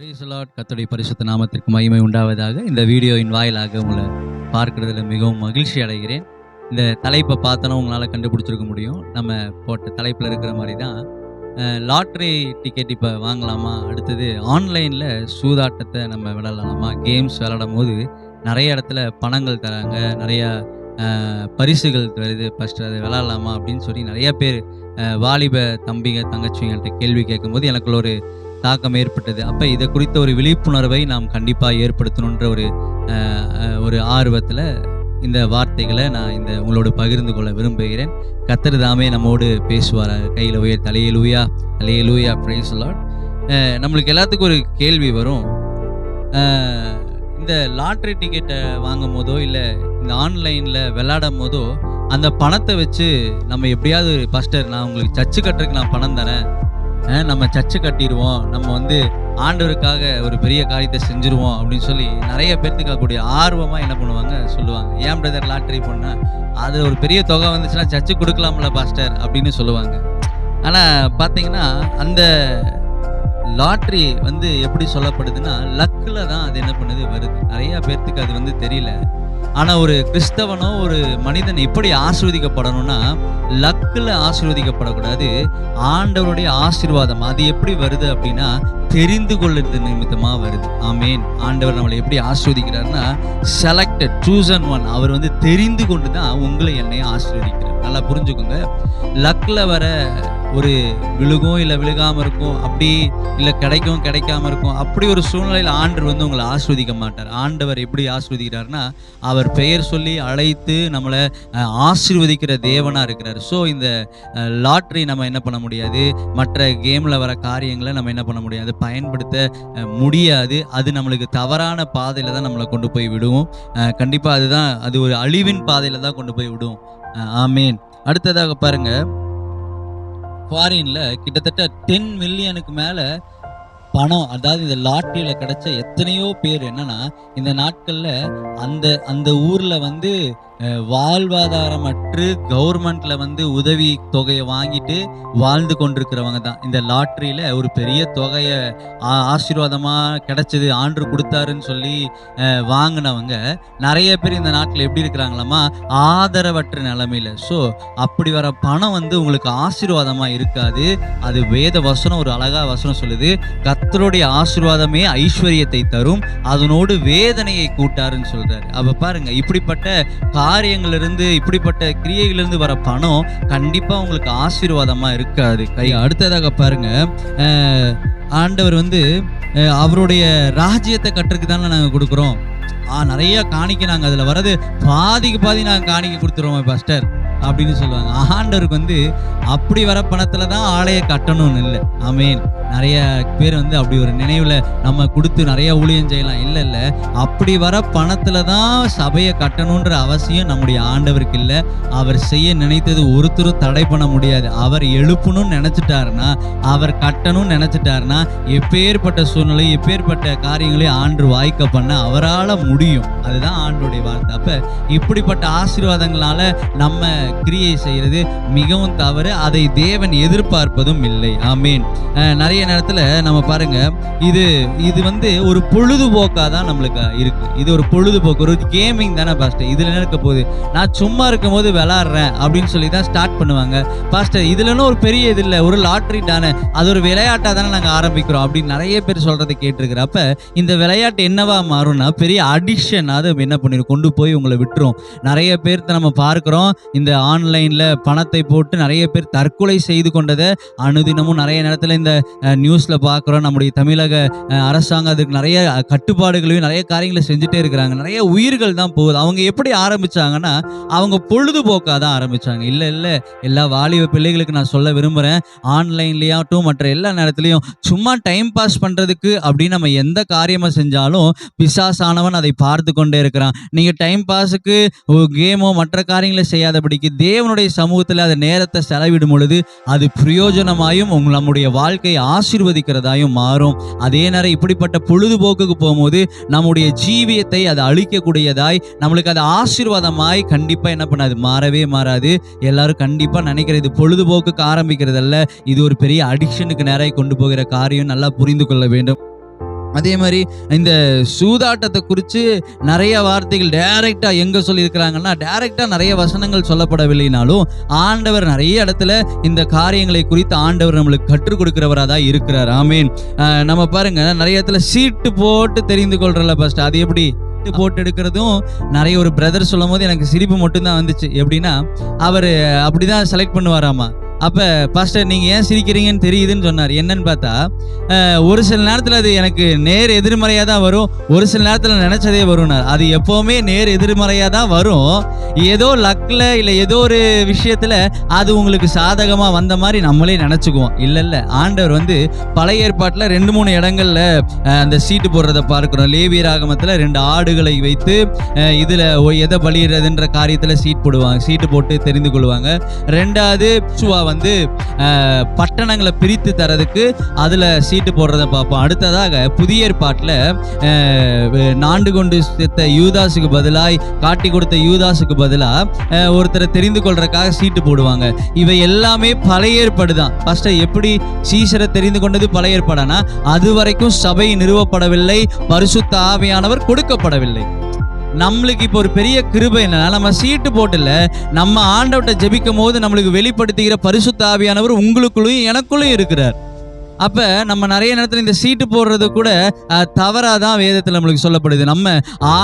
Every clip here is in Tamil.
பிரைசலாட் கத்துடைய பரிசுத்த நாமத்திற்கு மகிமை உண்டாவதாக. இந்த வீடியோவின் வாயிலாக உங்களை பார்க்கறதுல மிகவும் மகிழ்ச்சி அடைகிறேன். இந்த தலைப்பை பார்த்தோன்னா உங்களால் கண்டுபிடிச்சிருக்க முடியும். நம்ம போட்ட தலைப்பில் இருக்கிற மாதிரி தான் லாட்ரி டிக்கெட் இப்போ வாங்கலாமா? அடுத்தது ஆன்லைனில் சூதாட்டத்தை நம்ம விளையாடலாமா? கேம்ஸ் விளையாடும் போது நிறைய இடத்துல பணங்கள் தராங்க. நிறையா பரிசுகள் வருது ஃபஸ்ட்டு அதை விளையாடலாமா அப்படின்னு சொல்லி நிறைய பேர் வாலிப தம்பிங்க தங்கச்சிங்கள்ட்ட கேள்வி கேட்கும்போது எனக்குள்ள ஒரு தாக்கம் ஏற்பட்டது. அப்போ இதை குறித்த ஒரு விழிப்புணர்வை நாம் கண்டிப்பாக ஏற்படுத்தணுன்ற ஒரு ஒரு ஆர்வத்தில் இந்த வார்த்தைகளை நான் இந்த உங்களோடு பகிர்ந்து கொள்ள விரும்புகிறேன். கத்தர் தாமே நம்மோடு பேசுவார் கையில் உயர் தலையிலூயா தலையிலூயா பிரைஸ் லாட் நம்மளுக்கு எல்லாத்துக்கும் ஒரு கேள்வி வரும். இந்த லாட்ரி டிக்கெட்டை வாங்கும் போதோ இல்லை இந்த ஆன்லைனில் விளையாடும் போதோ அந்த பணத்தை வச்சு நம்ம எப்படியாவது பாஸ்டர் நான் உங்களுக்கு சர்ச்சு கட்டுறதுக்கு நான் பணம் தரேன். நம்ம சர்ச்சு கட்டிடுவோம். நம்ம வந்து ஆண்டவருக்காக ஒரு பெரிய காரியத்தை செஞ்சுருவோம் அப்படின்னு சொல்லி நிறைய பேர்த்துக்கு கூடிய ஆர்வமாக என்ன பண்ணுவாங்க சொல்லுவாங்க. ஏன் பிரதர் லாட்ரி பண்ணா அது ஒரு பெரிய தொகை வந்துச்சுன்னா சர்ச்சு கொடுக்கலாம்ல பாஸ்டர் அப்படின்னு சொல்லுவாங்க. ஆனால் பார்த்தீங்கன்னா அந்த லாட்ரி வந்து எப்படி சொல்லப்படுதுன்னா லக்கில் தான் அது என்ன பண்ணுது வருது. நிறைய பேர்த்துக்கு அது வந்து தெரியல. ஆனால் ஒரு கிறிஸ்தவனோ ஒரு மனிதன் எப்படி ஆசீர்வதிக்கப்படணும்னா லக்கில் ஆசீர்வதிக்கப்படக்கூடாது. ஆண்டவருடைய ஆசீர்வாதம் அது எப்படி வருது அப்படின்னா தெரிந்து கொள்ளுறது நிமித்தமாக வருது. ஆமேன். ஆண்டவர் நம்மளை எப்படி ஆஸ்வதிக்கிறார்னா செலக்டட் சூசன் ஒன் அவர் வந்து தெரிந்து கொண்டு தான் உங்களை என்னையும் ஆசீர்வதிக்கிறார். நல்லா புரிஞ்சுக்கோங்க. லக்கில் வர ஒரு விழுகும் இல்லை விழுகாமல் இருக்கும் அப்படி இல்லை கிடைக்கும் கிடைக்காம இருக்கும் அப்படி ஒரு சூழ்நிலையில் ஆண்டர் வந்து உங்களை ஆஸ்வதிக்க மாட்டார். ஆண்டவர் எப்படி ஆஸ்வதிக்கிறார்னா அவர் பெயர் சொல்லி அழைத்து நம்மளை ஆசீர்வதிக்கிற தேவனாக இருக்கிறார். ஸோ இந்த லாட்ரி நம்ம என்ன பண்ண முடியாது? மற்ற கேமில் வர காரியங்களை நம்ம என்ன பண்ண முடியாது? பயன்படுத்த முடியாது. அது நம்மளுக்கு தவறான பாதையில் தான் நம்மளை கொண்டு போய் விடுவோம் கண்டிப்பாக அதுதான் அது ஒரு அழிவின் பாதையில் தான் கொண்டு போய் விடும். ஆமீன் ஆமேன். அடுத்ததாக பாருங்கள் ஃபாரின்ல கிட்டத்தட்ட டென் மில்லியனுக்கு மேல பணம் அதாவது இந்த லாட்டரியில கிடைச்ச எத்தனையோ பேர் என்னன்னா இந்த நாட்கள்ல அந்த அந்த ஊர்ல வந்து வாழ்வாதாரமற்று கவர்மெண்ட்ல வந்து உதவி தொகையை வாங்கிட்டு வாழ்ந்து கொண்டிருக்கிறவங்க தான். இந்த லாட்ரியில் ஒரு பெரிய தொகையை ஆசீர்வாதமா கிடைச்சது ஆண்டு கொடுத்தாருன்னு சொல்லி வாங்கினவங்க நிறைய பேர் இந்த நாட்டில் எப்படி இருக்கிறாங்களாமா ஆதரவற்ற நிலைமையில. ஸோ அப்படி வர பணம் வந்து உங்களுக்கு ஆசீர்வாதமா இருக்காது. அது வேத வசனம் ஒரு அழகா வசனம் சொல்லுது. கர்த்தருடைய ஆசீர்வாதமே ஐஸ்வர்யத்தை தரும். அதனோடு வேதனையை கூட்டாருன்னு சொல்றாரு. அப்ப பாருங்க இப்படிப்பட்ட காரியங்களிலிருந்து இப்படிப்பட்ட கிரியைகளிலிருந்து வர பணம் கண்டிப்பாக உங்களுக்கு ஆசீர்வாதமாக இருக்காது. கை அடுத்ததாக பாருங்கள் ஆண்டவர் வந்து அவருடைய ராஜ்யத்தை கட்டுறதுக்கு தானே நாங்கள் கொடுக்குறோம் நிறைய காணிக்க நாங்கள் அதில் வர்றது பாதிக்கு பாதி நாங்கள் காணிக்க கொடுத்துருவோம் பாஸ்டர். அப்படின்னு சொல்லுவாங்க. ஆண்டவருக்கு வந்து அப்படி வர பணத்துல தான் ஆலய கட்டணும்னு இல்லை. ஆமேன் நிறைய பேர் வந்து அப்படி ஒரு நினைவில் நம்ம கொடுத்து நிறைய ஊழியம் செய்யலாம். இல்லை இல்லை. அப்படி வர பணத்தில் தான் சபையை கட்டணுன்ற அவசியம் நம்முடைய ஆண்டவருக்கு இல்லை. அவர் செய்ய நினைத்தது ஒருத்தரும் தடை பண்ண முடியாது. அவர் எழுப்பணும்னு நினச்சிட்டாருன்னா அவர் கட்டணும்னு நினச்சிட்டாருன்னா எப்பேற்பட்ட சூழ்நிலை எப்பேற்பட்ட காரியங்களையும் ஆண்டு வாய்க்க பண்ண அவரால் முடியும். அதுதான் ஆண்டுடைய வார்த்தை. அப்போ இப்படிப்பட்ட ஆசீர்வாதங்களால் நம்ம கிரியை செய்யறது மிகவும் தவறு அதை தேவன் எதிர்பார்ப்பதும் இல்லை. ஆமீன். நிறைய நேரத்துல நம்ம பாருங்க இது இது வந்து ஒரு பொழுதுபோக்காக தான் நம்மளுக்கு இருக்கு. இது ஒரு பொழுதுபோக்கு ஒரு கேமிங் தானே பாஸ்டர் இதில் என்ன இருக்க போகுது? நான் சும்மா இருக்கும் போது விளாட்றேன் அப்படின்னு சொல்லி தான் ஸ்டார்ட் பண்ணுவாங்க. பாஸ்டர் இதுலன்னு ஒரு பெரிய இது இல்லை ஒரு லாட்ரி தானே. அது ஒரு விளையாட்டா தானே நாங்கள் ஆரம்பிக்கிறோம் அப்படின்னு நிறைய பேர் சொல்றதை கேட்டிருக்கிறப்ப இந்த விளையாட்டு என்னவா மாறும்னா பெரிய அடிக்ஷன் அது என்ன பண்ணிடும் கொண்டு போய் உங்களை விட்டுரும். நிறைய பேர்த்த நம்ம பார்க்குறோம் இந்த ஆன்லைனில் பணத்தை போட்டு நிறைய பேர் தற்கொலை செய்து கொண்டதை அனுதினமும் நிறைய நேரத்தில் இந்த நியூஸில் பார்க்குறோம். நம்முடைய தமிழக அரசாங்கம் அதுக்கு நிறைய கட்டுப்பாடுகளையும் நிறைய காரியங்களை செஞ்சுட்டே இருக்கிறாங்க. நிறைய உயிர்கள் தான் போகுது. அவங்க எப்படி ஆரம்பிச்சாங்கன்னா அவங்க பொழுதுபோக்காக தான் ஆரம்பித்தாங்க இல்லை இல்லை எல்லா வாலிப பிள்ளைகளுக்கு நான் சொல்ல விரும்புகிறேன் ஆன்லைன்லேயாகட்டும் மற்ற எல்லா நேரத்துலையும் சும்மா டைம் பாஸ் பண்ணுறதுக்கு அப்படின்னு நம்ம எந்த காரியமாக செஞ்சாலும் பிசாசானவன் அதை பார்த்து கொண்டே இருக்கிறான் நீங்கள் டைம் பாஸுக்கு கேமோ மற்ற காரியங்களை செய்யாதபடிக்கு தேவனுடைய சமூகத்தில் அந்த நேரத்தை செலவிடும் பொழுது அது பிரயோஜனமாயும் உங்கள் நம்முடைய வாழ்க்கையை ஆசீர்வதிக்கிறதாயும் மாறும். அதே நேரம் இப்படிப்பட்ட பொழுதுபோக்குக்கு போகும்போது நம்முடைய ஜீவியத்தை அது அழிக்கக்கூடியதாய் நம்மளுக்கு அது ஆசீர்வாதமாய் கண்டிப்பாக என்ன பண்ணாது மாறவே மாறாது. எல்லாரும் கண்டிப்பாக நினைக்கிறது இது பொழுதுபோக்குக்கு ஆரம்பிக்கிறதல்ல. இது ஒரு பெரிய அடிக்ஷனுக்கு நேராக கொண்டு போகிற காரியம் நல்லா புரிந்து கொள்ள வேண்டும். அதே மாதிரி இந்த சூதாட்டத்தை குறித்து நிறைய வார்த்தைகள் டைரெக்டாக எங்கே சொல்லியிருக்கிறாங்கன்னா டைரெக்டாக நிறைய வசனங்கள் சொல்லப்படவில்லைனாலும் ஆண்டவர் நிறைய இடத்துல இந்த காரியங்களை குறித்து ஆண்டவர் நம்மளுக்கு கற்றுக் கொடுக்கிறவரா தான் இருக்கிறார். ஆமீன். நம்ம பாருங்க நிறைய இடத்துல சீட்டு போட்டு தெரிந்து கொள்றல ஃபஸ்ட்டு அது எப்படி? சீட்டு போட்டு எடுக்கிறதும் நிறைய ஒரு பிரதர் சொல்லும் போது எனக்கு சிரிப்பு மட்டும்தான் வந்துச்சு. எப்படின்னா அவர் அப்படிதான் செலக்ட் பண்ணுவாராமா? அப்போ பாஸ்டர் நீங்கள் ஏன் சிரிக்கிறீங்கன்னு தெரியுதுன்னு சொன்னார். என்னன்னு பார்த்தா ஒரு சில நேரத்தில் அது எனக்கு நேர் எதிர்மறையாக தான் வரும். ஒரு சில நேரத்தில் நினச்சதே வரும்னார். அது எப்போவுமே நேர் எதிர்மறையாக தான் வரும். ஏதோ லக்ல இல்லை ஏதோ ஒரு விஷயத்தில் அது உங்களுக்கு சாதகமாக வந்த மாதிரி நம்மளே நினச்சிக்குவோம். இல்லை இல்லை. ஆண்டவர் வந்து பழைய ஏற்பாட்டில் ரெண்டு மூணு இடங்கள்ல அந்த சீட்டு போடுறத பார்க்குறோம். லேவிய ராகமத்தில் ரெண்டு ஆடுகளை வைத்து இதில் எதை பலியிடுறதுன்ற காரியத்தில் சீட் போடுவாங்க சீட்டு போட்டு தெரிந்து கொள்வாங்க. ரெண்டாவது சுவா வந்து பட்டணங்களை பிரித்து தரதுக்கு அதில் சீட்டு போடுறத பார்ப்போம். அடுத்ததாக புதிய ஏற்பாட்டில் நாண்டு கொண்டு செத்த யூதாஸுக்கு பதிலாய் காட்டி கொடுத்த யூதாஸுக்கு பதிலாக ஒருத்தரை தெரிந்து கொள்றதுக்காக சீட்டு போடுவாங்க. இவை எல்லாமே பழைய ஏற்பாடு தான். ஃபஸ்ட்டு எப்படி சீசரை தெரிந்து கொண்டது பழைய ஏற்பாடானா? அது வரைக்கும் சபை நிறுவப்படவில்லை பரிசுத்த ஆவியானவர் கொடுக்கப்படவில்லை. நம்மளுக்கு இப்போ ஒரு பெரிய கிருபை என்னன்னா நம்ம சீட்டு போட்டில் நம்ம ஆண்டவட்ட ஜெபிக்கும் போது நம்மளுக்கு வெளிப்படுத்துகிற பரிசுத்த ஆவியானவர் உங்களுக்குள்ளும் எனக்குள்ளும் இருக்கிறார். அப்போ நம்ம நிறைய நேரத்தில் இந்த சீட்டு போடுறது கூட தவறாக தான் வேதத்தில் நம்மளுக்கு சொல்லப்படுது. நம்ம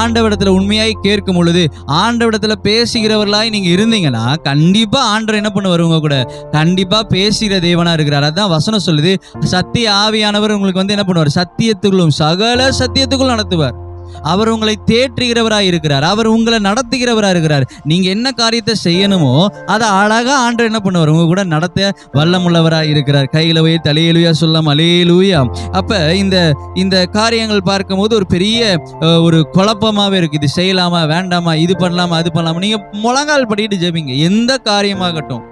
ஆண்டவிடத்தில் உண்மையாய் கேட்கும் பொழுது ஆண்டவிடத்தில் பேசுகிறவர்களாய் நீங்கள் இருந்தீங்கன்னா கண்டிப்பாக ஆண்டவர் என்ன பண்ணுவார் உங்க கூட? கண்டிப்பாக பேசுகிற தேவனாக இருக்கிறார். அதுதான் வசனம் சொல்லுது சத்திய ஆவியானவர் உங்களுக்கு வந்து என்ன பண்ணுவார்? சத்தியத்துக்குள்ளும் சகல சத்தியத்துக்குள் நடத்துவார். அவர் உங்களை தேற்றுகிறவராக இருக்கிறார். அவர் உங்களை நடத்துகிறவராக இருக்கிறார். நீங்கள் என்ன காரியத்தை செய்யணுமோ அதை அழகாக ஆண்டு என்ன பண்ணுவார்? உங்க கூட நடத்த வல்லமுள்ளவராக இருக்கிறார். கையில போய் தலையிலுயா சொல்லாம் அலேலூயா அப்போ இந்த இந்த காரியங்கள் பார்க்கும்போது ஒரு பெரிய ஒரு குழப்பமாவே இருக்கு. இது செய்யலாமா வேண்டாமா இது பண்ணலாமா அது பண்ணலாமா? நீங்கள் முழங்கால் படிக்கிட்டு ஜெபிங்க. எந்த காரியமாகட்டும்.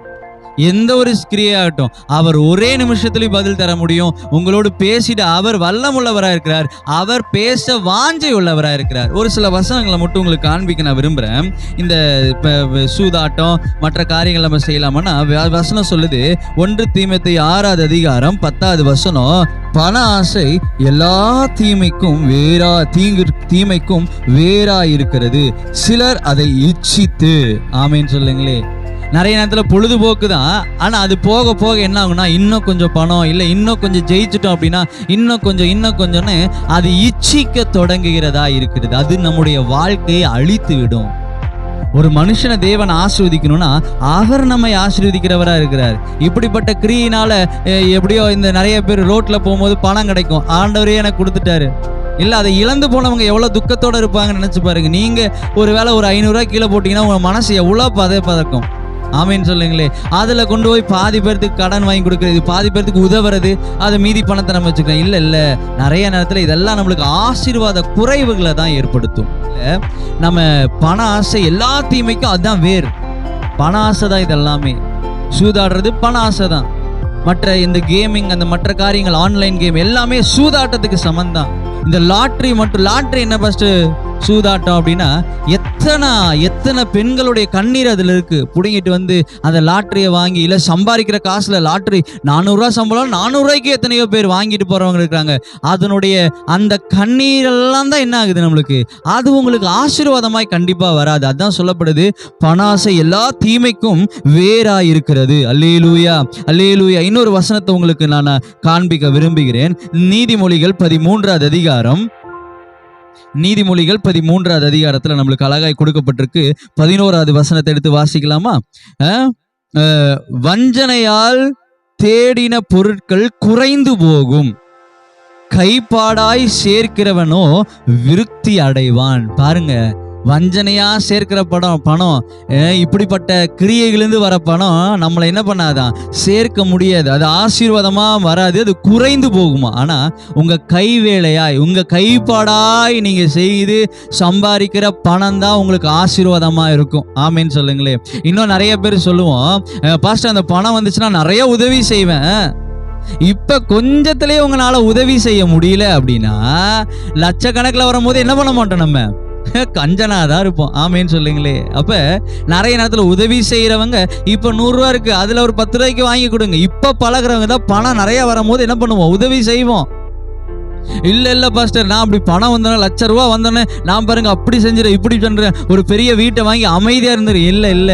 எந்த ஒரு ஸ்கிரியாகட்டும் அவர் ஒரே நிமிஷத்துலேயும் பதில் தர முடியும். உங்களோடு பேசிட்டு அவர் வல்லமுள்ளவராக இருக்கிறார். அவர் பேச வாஞ்சை உள்ளவராக இருக்கிறார். ஒரு சில வசனங்களை மட்டும் உங்களுக்கு காண்பிக்க நான் விரும்புகிறேன் இந்த இப்போ சூதாட்டம் மற்ற காரியங்கள் நம்ம செய்யலாமன்னா வசனம் சொல்லுது ஒன்று தீமத்தை ஆறாவது அதிகாரம் பத்தாவது வசனம் பண ஆசை எல்லா தீமைக்கும் வேறா தீங்கு தீமைக்கும் வேறா இருக்கிறது. சிலர் அதை இச்சித்து. ஆமேன்னு சொல்லுங்களே. நிறைய நேரத்தில் பொழுதுபோக்கு தான். ஆனால் அது போக போக என்ன ஆகும்னா இன்னும் கொஞ்சம் பணம் இல்லை இன்னும் கொஞ்சம் ஜெயிச்சிட்டோம் அப்படின்னா இன்னும் கொஞ்சம் இன்னும் கொஞ்சம்னு அது இச்சிக்க தொடங்குகிறதா இருக்கிறது அது நம்முடைய வாழ்க்கையை அழித்து விடும் ஒரு மனுஷனை தேவன் ஆசிர்வதிக்கணும்னா அவர் நம்மை ஆசீர்வதிக்கிறவராக இருக்கிறார். இப்படிப்பட்ட கிரியினால எப்படியோ இந்த நிறைய பேர் ரோட்டில் போகும்போது பணம் கிடைக்கும். ஆண்டவரே எனக்கு கொடுத்துட்டாரு. இல்லை அதை இழந்து போனவங்க எவ்வளோ துக்கத்தோடு இருப்பாங்கன்னு நினச்சி பாருங்க. நீங்கள் ஒரு வேளை ஒரு ஐநூறுரூவா கீழே போட்டிங்கன்னா உங்கள் மனசு எவ்வளோ பத பதக்கும் ஆமீன்னு சொல்லுங்களே. அதில் கொண்டு போய் பாதி பேர்த்துக்கு கடன் வாங்கி கொடுக்குறது பாதி பேர்த்துக்கு உதவுறது அதை மீதி பணத்தை நம்ம வச்சுக்கலாம். இல்லை இல்லை. நிறைய நேரத்தில் இதெல்லாம் நம்மளுக்கு ஆசீர்வாத குறைவுகளை தான் ஏற்படுத்தும். இல்லை நம்ம பண ஆசை எல்லா தீமைக்கும் அதுதான் வேர் பண ஆசை தான் இதெல்லாமே. சூதாடுறது பண ஆசை தான். மற்ற இந்த கேமிங் அந்த மற்ற காரியங்கள் ஆன்லைன் கேம் எல்லாமே சூதாட்டத்துக்கு சமந்தான். இந்த லாட்ரி மட்டும் லாட்ரி என்ன ஃபஸ்ட்டு சூதாட்டம் அப்படின்னா எத்தனை எத்தனை பெண்களுடைய கண்ணீர் அதில் இருக்குது பிடுங்கிட்டு வந்து அந்த லாட்ரியை வாங்கி இல்லை சம்பாதிக்கிற காசில் லாட்ரி நானூறுரூவா சம்பளம் நானூறுரூவாய்க்கு எத்தனையோ பேர் வாங்கிட்டு போகிறவங்க இருக்கிறாங்க. அதனுடைய அந்த கண்ணீரெல்லாம் தான் என்ன ஆகுது நம்மளுக்கு? அது உங்களுக்கு ஆசீர்வாதமாய் கண்டிப்பாக வராது. அதான் சொல்லப்படுது பணாசை எல்லா தீமைக்கும் வேறாக இருக்கிறது அல்லேலூயா அல்லேலூயா. இன்னொரு வசனத்தை உங்களுக்கு நான் காண்பிக்க விரும்புகிறேன். நீதிமொழிகள் பதிமூன்றாவது அதிகாரம் நீதிமொழிகள் பதிமூன்றாவது அதிகாரத்துல நம்மளுக்கு அழகாய் கொடுக்கப்பட்டிருக்கு. பதினோராவது வசனத்தை எடுத்து வாசிக்கலாமா? அஹ், வஞ்சனையால் தேடின பொருட்கள் குறைந்து போகும். கைப்பாடாய் சேர்க்கிறவனோ விருத்தி அடைவான். பாருங்க வஞ்சனையா சேர்க்கிற படம் பணம். இப்படிப்பட்ட கிரியைகளிலிருந்து வர பணம் நம்மளை என்ன பண்ணாதான்? சேர்க்க முடியாது. அது ஆசீர்வாதமா வராது அது குறைந்து போகுமா? ஆனா உங்க கை வேலையாய் உங்க கைப்பாடாய் நீங்க செய்து சம்பாதிக்கிற பணம் தான் உங்களுக்கு ஆசீர்வாதமா இருக்கும். ஆமேன்னு சொல்லுங்களேன். இன்னும் நிறைய பேர் சொல்லுவோம் பாஸ்டர் அந்த பணம் வந்துச்சுன்னா நிறைய உதவி செய்வேன். இப்ப கொஞ்சத்திலே உங்களால உதவி செய்ய முடியல அப்படின்னா லட்சக்கணக்கில் வரும்போது என்ன பண்ண மாட்டோம் நம்ம? கஞ்சனா தான் இருப்போம். ஆமேன்னு சொல்லுங்களே. அப்ப நிறைய நேரத்துல உதவி செய்யறவங்க இப்ப நூறு ரூபா இருக்கு. அதுல ஒரு பத்து ரூபாய்க்கு வாங்கி கொடுங்க. இப்ப பழகுறவங்க தான் பணம் நிறைய வரும்போது என்ன பண்ணுவோம்? உதவி செய்வோம். இல்ல இல்ல பாஸ்டர் நான் அப்படி பணம் வந்தோன்னே லட்ச ரூபா வந்தோன்னே நான் பாருங்க அப்படி செஞ்சிடறேன் இப்படி பண்ணுறேன் ஒரு பெரிய வீட்டை வாங்கி அமைதியா இருந்துரு. இல்லை இல்ல.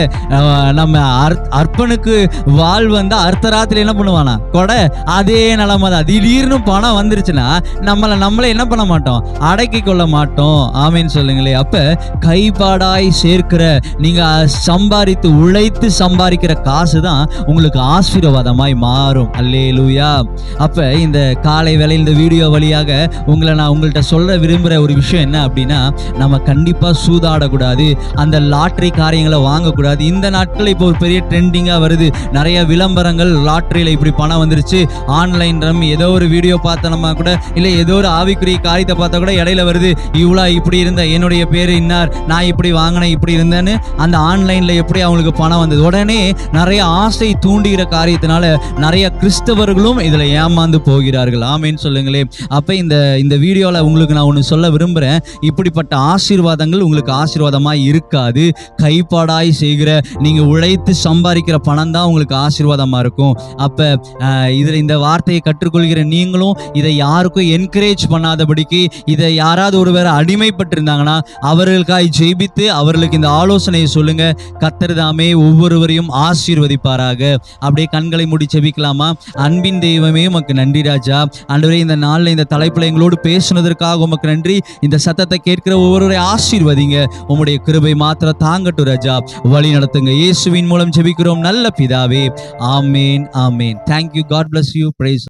நம்ம அர் அர்ப்பனுக்கு வாழ் வந்தா அர்த்த ராத்திரி என்ன பண்ணுவானா? கொடை. அதே நிலமை தான். திடீர்னு பணம் வந்துருச்சுன்னா நம்மளை நம்மளே என்ன பண்ண மாட்டோம்? அடக்கி கொள்ள மாட்டோம். ஆமைன்னு சொல்லுங்களே. அப்ப கைப்பாடாய் சேர்க்கிற நீங்க சம்பாதித்து உழைத்து சம்பாதிக்கிற காசு தான் உங்களுக்கு ஆசீர்வாதமாய் மாறும். அல்லே லூயா அப்ப இந்த காலை வேலை இந்த வீடியோ வழியாக உங்களை நான் உங்கள்கிட்ட சொல்ல விரும்புகிற ஒரு விஷயம் என்ன அப்படின்னா நம்ம கண்டிப்பாக சூதாடக்கூடாது. அந்த லாட்ரி காரியங்களை வாங்கக்கூடாது. இந்த நாட்கள் இப்போ ஒரு பெரிய ட்ரெண்டிங்காக வருது. நிறைய விளம்பரங்கள் லாட்ரியில் இப்படி பணம் வந்துருச்சு. ஆன்லைன் ரம் ஏதோ ஒரு வீடியோ பார்த்தோம்னா கூட இல்லை ஏதோ ஒரு ஆவிக்குரிய காரியத்தை பார்த்தா கூட இடையில வருது. இவ்வளோ இப்படி இருந்த என்னுடைய பேர் இன்னார் நான் இப்படி வாங்கினேன் இப்படி இருந்தேன்னு அந்த ஆன்லைனில் எப்படி அவங்களுக்கு பணம் வந்தது? உடனே நிறைய ஆசை தூண்டுகிற காரியத்தினால நிறைய கிறிஸ்தவர்களும் இதில் ஏமாந்து போகிறார்கள். ஆமேன்னு சொல்லுங்களேன். அப்போ இந்த இந்த வீடியோவில் உங்களுக்கு நான் ஒன்று சொல்ல விரும்புகிறேன் இப்படிப்பட்ட ஆசீர்வாதங்கள் உங்களுக்கு ஆசீர்வாதமாக இருக்காது. கைப்பாடாய் செய்கிற நீங்கள் உழைத்து சம்பாதிக்கிற பணம் தான் உங்களுக்கு ஆசீர்வாதமாக இருக்கும். அப்போ இதில் இந்த வார்த்தையை கற்றுக்கொள்கிற நீங்களும் இதை யாருக்கும் என்கரேஜ் பண்ணாதபடிக்கு இதை யாராவது ஒருவர் அடிமைப்பட்டிருந்தாங்கன்னா அவர்களுக்காய் ஜெபித்து அவர்களுக்கு இந்த ஆலோசனையை சொல்லுங்க. கத்தர்தாமே ஒவ்வொருவரையும் ஆசீர்வதிப்பாராக. அப்படியே கண்களை மூடி செபிக்கலாமா? அன்பின் தெய்வமே உமக்கு நன்றி ராஜா. ஆண்டவரே இந்த நாளில் இந்த அழைப்பில் எங்களோடு பேசுனதற்காக உமக்கு நன்றி. இந்த சத்தத்தை கேட்கிற ஒவ்வொருவரை ஆசீர்வதிங்க. உம்முடைய கிருபை மாத்திர தாங்கட்டும் ராஜா. வழி நடத்துங்க. இயேசுவின் மூலம் ஜெபிக்கிறோம். நல்ல பிதாவே. Amen amen. Thank you God bless you praise